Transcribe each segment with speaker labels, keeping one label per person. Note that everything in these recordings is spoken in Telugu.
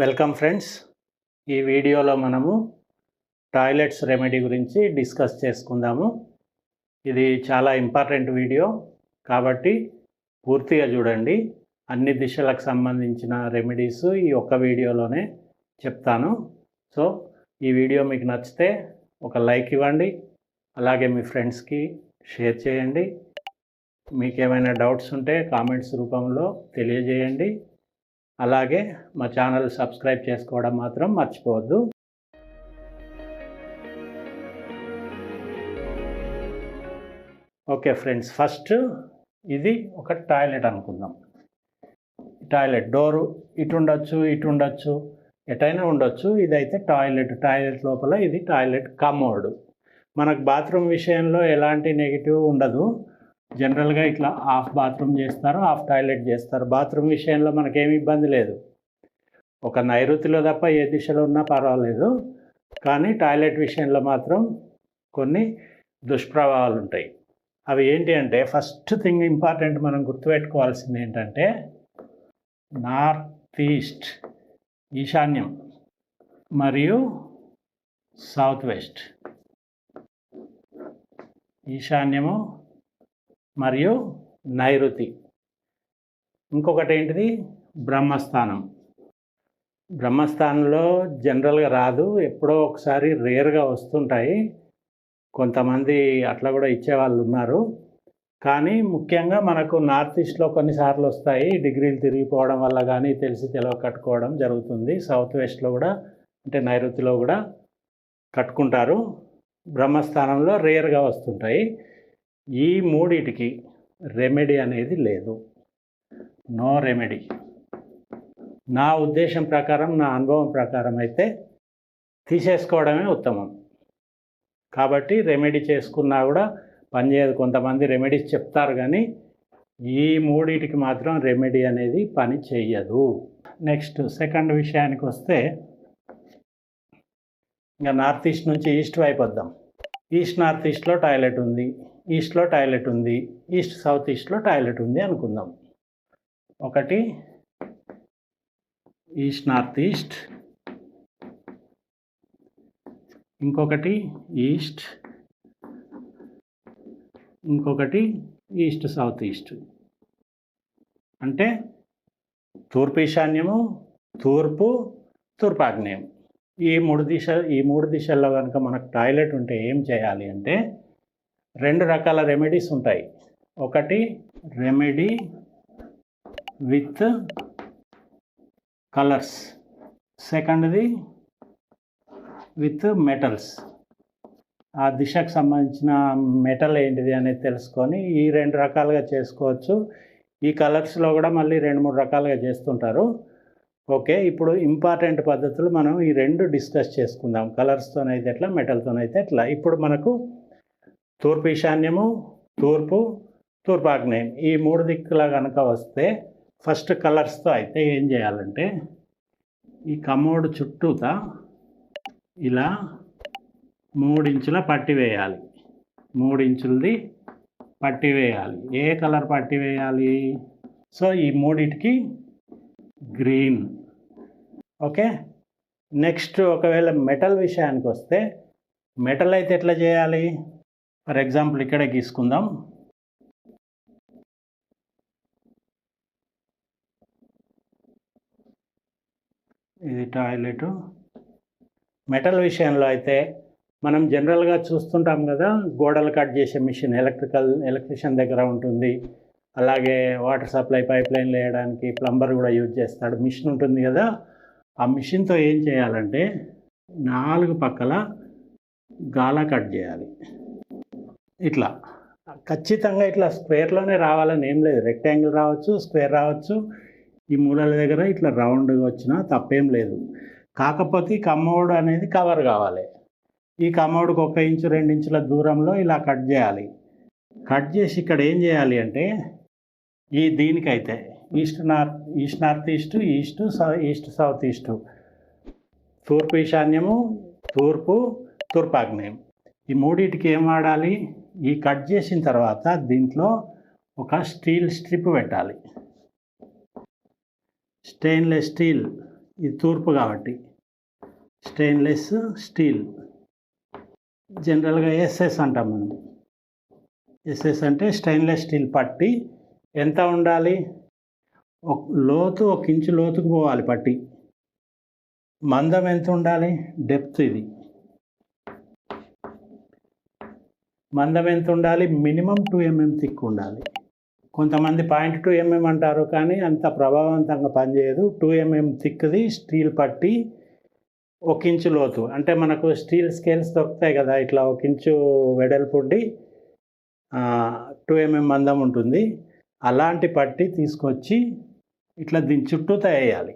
Speaker 1: వెల్కమ్ ఫ్రెండ్స్ ఈ వీడియోలో మనము టాయిలెట్స్ రెమెడీ గురించి డిస్కస్ చేసుకుందాము. ఇది చాలా ఇంపార్టెంట్ వీడియో కాబట్టి పూర్తిగా చూడండి. అన్ని దిశలకు సంబంధించిన రెమెడీస్ ఈ ఒక్క వీడియోలోనే చెప్తాను. సో ఈ వీడియో మీకు నచ్చితే ఒక లైక్ ఇవ్వండి. అలాగే మీ ఫ్రెండ్స్కి షేర్ చేయండి. మీకు ఏమైనా డౌట్స్ ఉంటే కామెంట్స్ రూపంలో తెలియజేయండి. అలాగే మా ఛానల్ సబ్స్క్రైబ్ చేసుకోవడం మాత్రం మర్చిపోవద్దు. ఓకే ఫ్రెండ్స్ ఫస్ట్ ఇది ఒక టాయిలెట్ అనుకుందాం. టాయిలెట్ డోరు ఇటు ఉండొచ్చు ఇటు ఉండొచ్చు ఎటైనా ఉండొచ్చు ఇదైతే టాయిలెట్ టాయిలెట్ లోపల ఇది టాయిలెట్ కమోడ్. మనకు బాత్రూమ్ విషయంలో ఎలాంటి నెగిటివ్ ఉండదు. జనరల్గా ఇట్లా హాఫ్ బాత్రూమ్ చేస్తారు హాఫ్ టాయిలెట్ చేస్తారు. బాత్రూమ్ విషయంలో మనకేమి ఇబ్బంది లేదు. ఒక నైరుతిలో తప్ప ఏ దిశలో ఉన్నా పర్వాలేదు. కానీ టాయిలెట్ విషయంలో మాత్రం కొన్ని దుష్ప్రభావాలు ఉంటాయి. అవి ఏంటి అంటే ఫస్ట్ థింగ్ ఇంపార్టెంట్ మనం గుర్తుపెట్టుకోవాల్సింది ఏంటంటే నార్త్ ఈస్ట్ ఈశాన్యం మరియు సౌత్ వెస్ట్. ఈశాన్యము మరియు నైరుతి. ఇంకొకటి ఏంటిది బ్రహ్మస్థానం. బ్రహ్మస్థానంలో జనరల్గా రాదు. ఎప్పుడో ఒకసారి రేర్గా వస్తుంటాయి. కొంతమంది అట్లా కూడా ఇచ్చేవాళ్ళు ఉన్నారు. కానీ ముఖ్యంగా మనకు నార్త్ ఈస్ట్లో కొన్నిసార్లు వస్తాయి. డిగ్రీలు తిరిగిపోవడం వల్ల కానీ తెలిసి తెలవ కట్టుకోవడం జరుగుతుంది. సౌత్ వెస్ట్లో కూడా అంటే నైరుతిలో కూడా కట్టుకుంటారు. బ్రహ్మస్థానంలో రేర్గా వస్తుంటాయి. ఈ మూడిటికి రెమెడీ అనేది లేదు. నో రెమెడీ నా ఉద్దేశం ప్రకారం నా అనుభవం ప్రకారం అయితే తీసేసుకోవడమే ఉత్తమం. కాబట్టి రెమెడీ చేసుకున్నా కూడా పనిచేయదు కొంతమంది రెమెడీస్ చెప్తారు కానీ ఈ మూడిటికి మాత్రం రెమెడీ అనేది పని చేయదు నెక్స్ట్ సెకండ్ విషయానికి వస్తే ఇంకా నార్త్ ఈస్ట్ నుంచి ఈస్ట్ వైపు వద్దాం. ఈస్ట్ నార్త్ ఈస్ట్లో టాయిలెట్ ఉంది. ఈస్ట్లో టాయిలెట్ ఉంది ఈస్ట్ సౌత్ ఈస్ట్లో టాయిలెట్ ఉంది అనుకుందాం. ఒకటి ఈస్ట్ నార్త్ ఈస్ట్. ఇంకొకటి ఈస్ట్. ఇంకొకటి ఈస్ట్ సౌత్ ఈస్ట్. అంటే తూర్పు ఈశాన్యము తూర్పు తూర్పాగ్నేయం. ఈ మూడు దిశ ఈ మూడు దిశల్లో కనుక మనకు టాయిలెట్ ఉంటే ఏం చేయాలి అంటే రెండు రకాల రెమెడీస్ ఉంటాయి. ఒకటి రెమెడీ విత్ కలర్స్. సెకండ్ది విత్ మెటల్స్. ఆ దిశకు సంబంధించిన మెటల్ ఏంటిది అనేది తెలుసుకొని ఈ రెండు రకాలుగా చేసుకోవచ్చు. ఈ కలర్స్లో కూడా మళ్ళీ రెండు మూడు రకాలుగా చేస్తుంటారు. ఓకే ఇప్పుడు ఇంపార్టెంట్ పద్ధతులు మనం ఈ రెండు డిస్కస్ చేసుకుందాం. కలర్స్తోనైతే ఎట్లా మెటల్తోనైతే ఎట్లా. ఇప్పుడు మనకు తూర్పు ఈశాన్యము తూర్పు తూర్పాగ్నేయం ఈ మూడు దిక్కుల కనుక వస్తే ఫస్ట్ కలర్స్తో అయితే ఏం చేయాలంటే ఈ కమోడ్ చుట్టూత ఇలా మూడించుల పట్టి వేయాలి. మూడించులది పట్టి వేయాలి. ఏ కలర్ పట్టి వేయాలి? సో ఈ మూడింటికి గ్రీన్. ఓకే? నెక్స్ట్ ఒకవేళ మెటల్ విషయానికి వస్తే మెటల్ అయితే ఎట్లా చేయాలి? ఫర్ ఎగ్జాంపుల్ ఇక్కడే గీసుకుందాం. ఇది టాయిలెట్. మెటల్ విషయంలో అయితే మనం జనరల్గా చూస్తుంటాం కదా గోడలు కట్ చేసే మిషన్ ఎలక్ట్రికల్ ఎలక్ట్రిషియన్ దగ్గర ఉంటుంది. అలాగే వాటర్ సప్లై పైప్ లైన్ వేయడానికి ప్లంబర్ కూడా యూజ్ చేస్తాడు. మిషన్ ఉంటుంది కదా ఆ మిషన్తో ఏం చేయాలంటే నాలుగు పక్కల గాలా కట్ చేయాలి. ఇట్లా. ఖచ్చితంగా ఇట్లా స్క్వేర్లోనే రావాలని ఏం లేదు. రెక్టాంగిల్ రావచ్చు స్క్వేర్ రావచ్చు. ఈ మూలల దగ్గర ఇట్లా రౌండ్గా వచ్చినా తప్పేం లేదు. కాకపోతే ఈ కమ్మోడు అనేది కవర్ కావాలి. ఈ కమ్మోడుకు ఒక ఇంచు రెండు ఇంచుల దూరంలో ఇలా కట్ చేయాలి. కట్ చేసి ఇక్కడ ఏం చేయాలి అంటే ఈ దీనికైతే east north east north east east south east south east. తూర్పు ఈశాన్యము తూర్పు తూర్పాగ్నేయం. ఈ మూడింటికి ఏం వాడాలి? ఈ కట్ చేసిన తర్వాత దీంట్లో ఒక స్టీల్ స్ట్రిప్ పెట్టాలి. స్టెయిన్లెస్ స్టీల్ ఇది తూర్పు కాబట్టి. Stainless steel. జనరల్గా ఎస్ఎస్ అంటాం మనం. ఎస్ఎస్ అంటే స్టెయిన్లెస్ స్టీల్ పట్టి ఎంత ఉండాలి? ఒక లోతు ఒక ఇంచు లోతుకు పోవాలి పట్టి. మందం ఎంత ఉండాలి? డెప్త్ ఇది. మందం ఎంత ఉండాలి? మినిమం టూ ఎంఎం థిక్ ఉండాలి. కొంతమంది పాయింట్ టూ ఎంఎం అంటారు కానీ అంత ప్రభావవంతంగా పనిచేయదు. టూ ఎంఎం థిక్ది స్టీల్ పట్టి ఒక ఇంచు లోతు. అంటే మనకు స్టీల్ స్కేల్స్ దొరుకుతాయి కదా ఇట్లా ఒక ఇంచు వెడల్పుండి టూ ఎంఎం మందం ఉంటుంది. అలాంటి పట్టి తీసుకొచ్చి ఇట్లా దీని చుట్టూ వేయాలి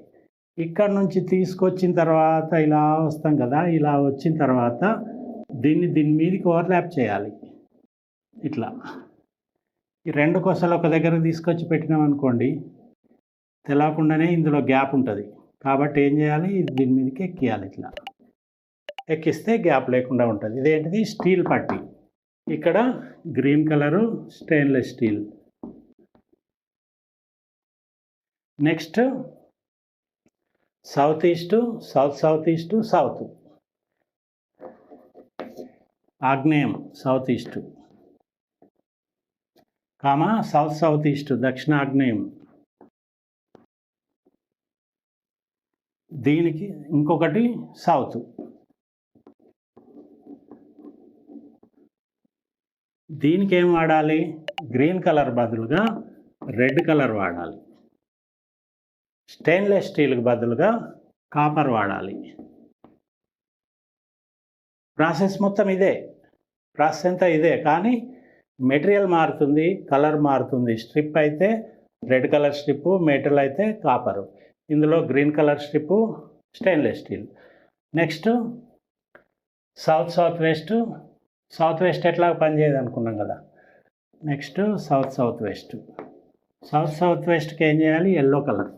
Speaker 1: ఇక్కడ నుంచి తీసుకొచ్చిన తర్వాత ఇలా వస్తాం కదా ఇలా వచ్చిన తర్వాత దీన్ని దీని మీదకి ఓవర్లాప్ చేయాలి. ఇట్లా. ఈ రెండు కొసలు ఒక దగ్గర తీసుకొచ్చి పెట్టినాం అనుకోండి తెలవకుండానే ఇందులో గ్యాప్ ఉంటుంది. కాబట్టి ఏం చేయాలి? దీని మీదకి ఎక్కియాలి ఇట్లా. ఎక్కిస్తే గ్యాప్ లేకుండా ఉంటుంది. ఇదేంటిది? స్టీల్ పట్టి. ఇక్కడ green colour stainless steel. Next south east south south east south. ఆగ్నేయం south east. Comma south south east దక్షిణాగ్నేయం. దీనికి ఇంకొకటి సౌత్ దీనికి ఏం వాడాలి? గ్రీన్ కలర్ బదులుగా రెడ్ కలర్ వాడాలి. స్టెయిన్లెస్ స్టీల్కి బదులుగా కాపర్ వాడాలి. ప్రాసెస్ మొత్తం ఇదే. ప్రాసెస్ అంతా ఇదే? కానీ మెటీరియల్ మారుతుంది కలర్ మారుతుంది. స్ట్రిప్ అయితే రెడ్ కలర్ స్ట్రిప్ మెటల్ అయితే కాపరు. ఇందులో green colour strip stainless steel. Next south south west. South west ఎట్లా పనిచేయదు అనుకున్నాం కదా. Next south south west. South south వెస్ట్కి ఏం చేయాలి? Yellow colour.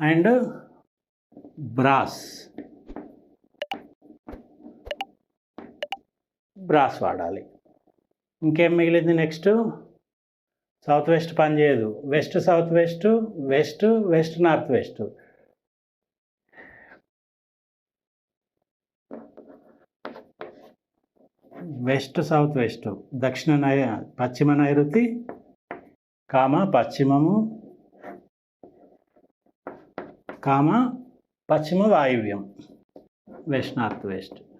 Speaker 1: And brass. Brass వాడాలి. ఇంకేం మిగిలింది నెక్స్ట్? సౌత్ వెస్ట్ పనిచేయదు west south west west west north west. West south west. దక్షిణ నై పశ్చిమ నైరుతి కామ పశ్చిమము కామ పశ్చిమ వాయువ్యం. West north west.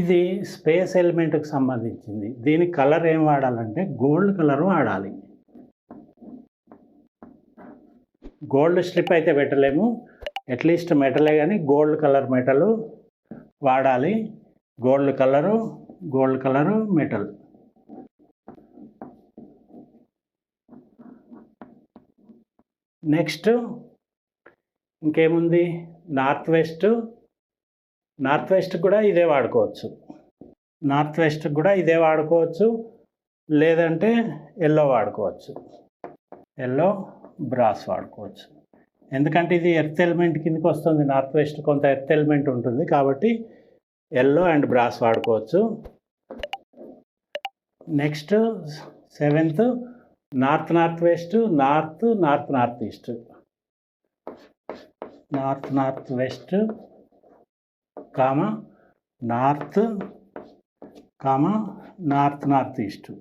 Speaker 1: ఇది స్పేస్ ఎలిమెంట్కి సంబంధించింది. దీని కలర్ ఏం వాడాలంటే గోల్డ్ కలర్ వాడాలి. గోల్డ్ స్ట్రిప్ అయితే పెట్టలేము. అట్లీస్ట్ మెటలే కానీ గోల్డ్ కలర్ మెటల్ వాడాలి. Gold colour gold colour metal. Next ఇంకేముంది? నార్త్ వెస్ట్ నార్త్ వెస్ట్ కూడా ఇదే వాడుకోవచ్చు. నార్త్ వెస్ట్ కూడా ఇదే వాడుకోవచ్చు. లేదంటే ఎల్లో వాడుకోవచ్చు. ఎల్లో బ్రాస్ వాడుకోవచ్చు. ఎందుకంటే ఇది ఎర్త్ ఎలిమెంట్ కిందకి వస్తుంది. నార్త్ వెస్ట్ కొంత ఎర్త్ ఎలిమెంట్ ఉంటుంది కాబట్టి ఎల్లో అండ్ బ్రాస్ వాడుకోవచ్చు. Next seventh north north west north north north east. North north west comma north comma north north east.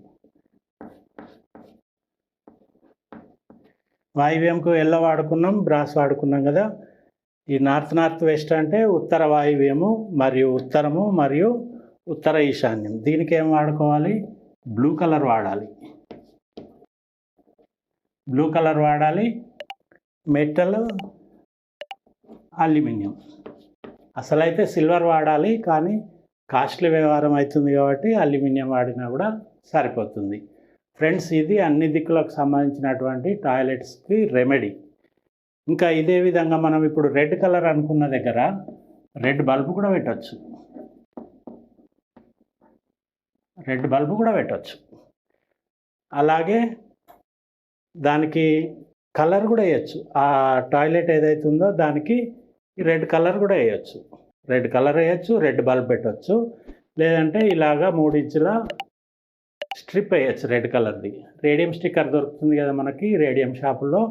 Speaker 1: వాయువ్యంకు ఎల్ల వాడుకున్నాం బ్రాస్ వాడుకున్నాం కదా. ఈ నార్త్ నార్త్ వెస్ట్ అంటే ఉత్తర వాయువ్యము మరియు ఉత్తరము మరియు ఉత్తర ఈశాన్యం. దీనికి ఏం వాడుకోవాలి? బ్లూ కలర్ వాడాలి. బ్లూ కలర్ వాడాలి. Metal aluminium. అసలైతే సిల్వర్ వాడాలి కానీ కాస్ట్లీ వ్యవహారం అవుతుంది కాబట్టి అల్యూమినియం వాడినా కూడా సరిపోతుంది. ఫ్రెండ్స్ ఇది అన్ని దిక్కులకు సంబంధించినటువంటి టాయిలెట్స్కి రెమెడీ. ఇంకా ఇదే విధంగా మనం ఇప్పుడు రెడ్ కలర్ అనుకున్న దగ్గర రెడ్ బల్బు కూడా పెట్టవచ్చు రెడ్ బల్బు కూడా పెట్టవచ్చు అలాగే దానికి కలర్ కూడా వేయచ్చు. ఆ టాయిలెట్ ఏదైతే ఉందో దానికి రెడ్ కలర్ కూడా వేయచ్చు. రెడ్ కలర్ వేయచ్చు రెడ్ బల్బ్ పెట్టచ్చు. లేదంటే ఇలాగా మూడించుల స్ట్రిప్ వేయచ్చు రెడ్ కలర్ది. రేడియం స్టిక్కర్ దొరుకుతుంది కదా మనకి రేడియం షాపులో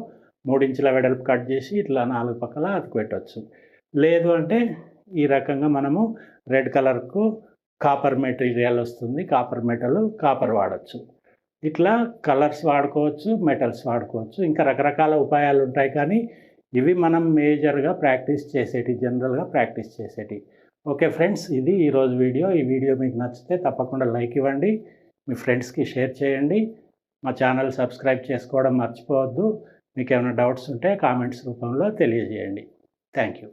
Speaker 1: మూడించుల వెడల్పు కట్ చేసి ఇట్లా నాలుగు పక్కల అతికి పెట్టవచ్చు లేదు అంటే ఈ రకంగా మనము రెడ్ కలర్కు కాపర్ మెటీరియల్ వస్తుంది కాపర్ మెటల్ కాపర్ వాడచ్చు. ఇట్లా కలర్స్ వాడుకోవచ్చు మెటల్స్ వాడుకోవచ్చు. ఇంకా రకరకాల ఉపాయాలు ఉంటాయి కానీ ఇవి మనం మేజర్గా ప్రాక్టీస్ చేసేటి జనరల్గా ప్రాక్టీస్ చేసేటి. ఓకే ఫ్రెండ్స్ ఇది ఈరోజు వీడియో. ఈ వీడియో మీకు నచ్చితే తప్పకుండా లైక్ ఇవ్వండి మీ ఫ్రెండ్స్కి షేర్ చేయండి. మా ఛానల్ సబ్స్క్రైబ్ చేసుకోవడం మర్చిపోవద్దు. మీకు ఏమైనా డౌట్స్ ఉంటే కామెంట్స్ రూపంలో తెలియజేయండి. Thank you